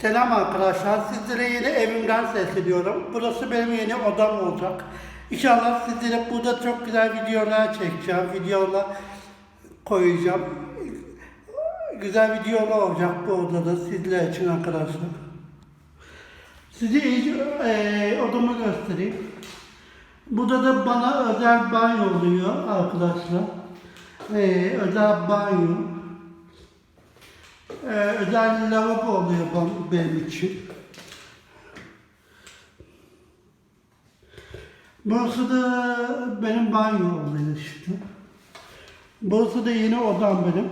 Selam arkadaşlar. Sizlere yeni evimden sesleniyorum. Burası benim yeni odam olacak. İnşallah sizlere burada çok güzel videolar çekeceğim. Videolar koyacağım. Güzel videolar olacak bu odada sizler için arkadaşlar. Size eee, odamı göstereyim. Burada da bana özel banyo oluyor arkadaşlar. Eee, özel banyo. Ee, özel lavabo oluyor ben- benim için. Burası da benim banyo oluyor işte. Burası da yeni odam benim.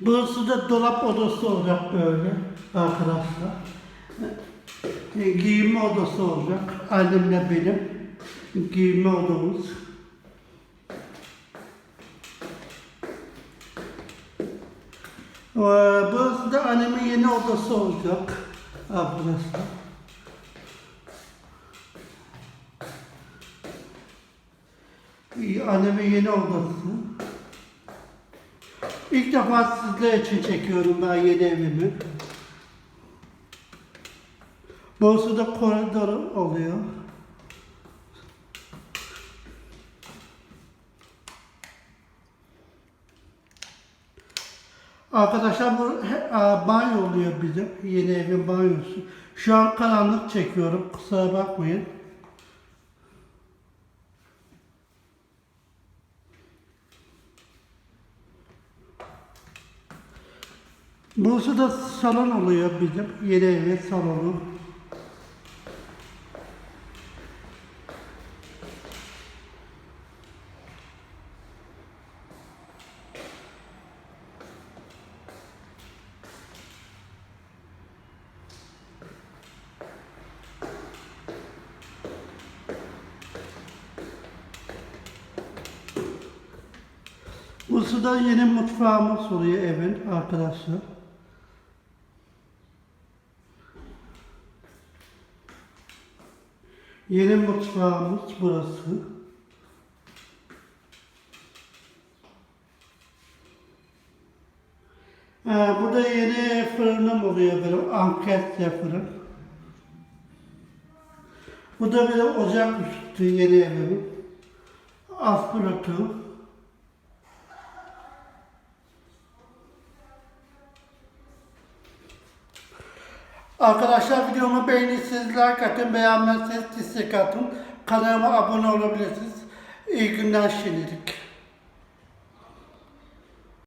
Burası da dolap odası olacak böyle arkadaşlar. Giyinme odası olacak. Annemle benim giyinme odamız. Ee, Burası da annemin yeni odası olacak arkadaşlar. İyi, Annemin yeni odası. İlk defa sizler için çekiyorum ben yeni evimi. Burası da koridor oluyor. Arkadaşlar bu banyo oluyor bizim. Yeni evin banyosu. Şu an karanlık çekiyorum. Kusura bakmayın. Burası da salon oluyor bizim. Yeni evin salonu. Burası da yeni mutfağımız oluyor evin arkadaşlar. Yeni mutfağımız burası. Ee, burada yeni fırınım oluyor benim anketle fırın. Bu da bir ocak üstü yeni evim. Aspiratör. Arkadaşlar videomu beğenirseniz like atın, beğenmezseniz dislike atın. Kanalıma abone olabilirsiniz. İyi günler şimdilik.